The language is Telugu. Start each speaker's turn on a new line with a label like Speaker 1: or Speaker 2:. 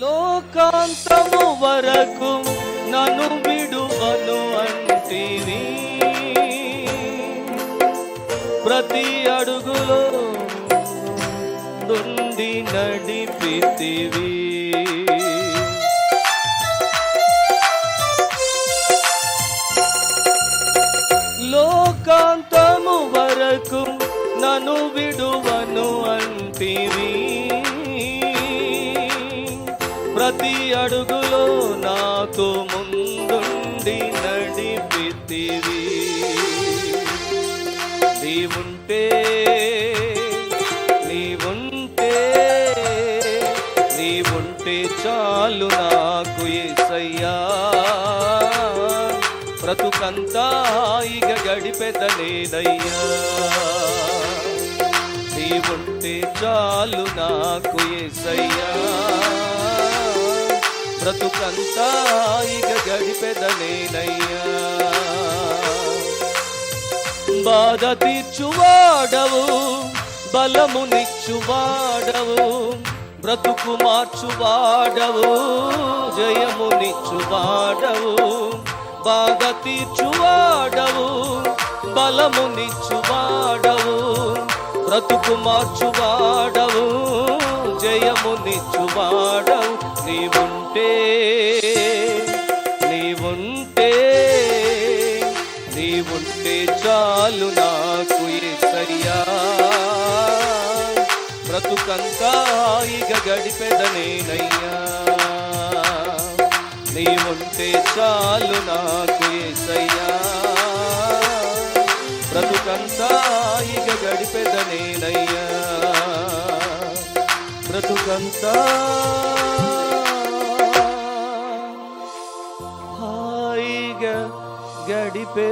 Speaker 1: లోకాంతము వరకు నన్ను విడువను అంటివి ప్రతి అడుగులో నుండి నడిపితివి. లోకాంతము వరకు నన్ను విడువను అంటివి ప్రతి అడుగులో నాతో ముందుండి నడిపితివి. నీవుంటే నీవుంటే నీవుంటే చాలు నాకు ఏసయ్యా. బ్రతుకంతా ఇక గడిపెదలేదయ్యా నీవుంటే చాలు నాకు ఏసయ్యా. బ్రతుకంతా ఇక గడిపెదనేనయ్యా బాధ తీర్చువాడవు బలము నిచ్చువాడవు బ్రతుకు మార్చువాడవు జయము నిచ్చువాడవు. బాధ తీర్చువాడవు బలము నిచ్చువాడవు బ్రతుకు మార్చువాడవు జయము నిచ్చువాడవు. నీవు నీవుంటే నీవుంటే నీవుంటే చాలు నాకు ఏసయ్యా బ్రతుకంతా ఇక గడిపెదనేనయ్యా నీవుంటే చాలు నాకు ఏసయ్యా బ్రతుకంతా ఇక గడిపెదనేనయ్యా బ్రతుకంతా హాయిగా గడిపెదనేనయ్యా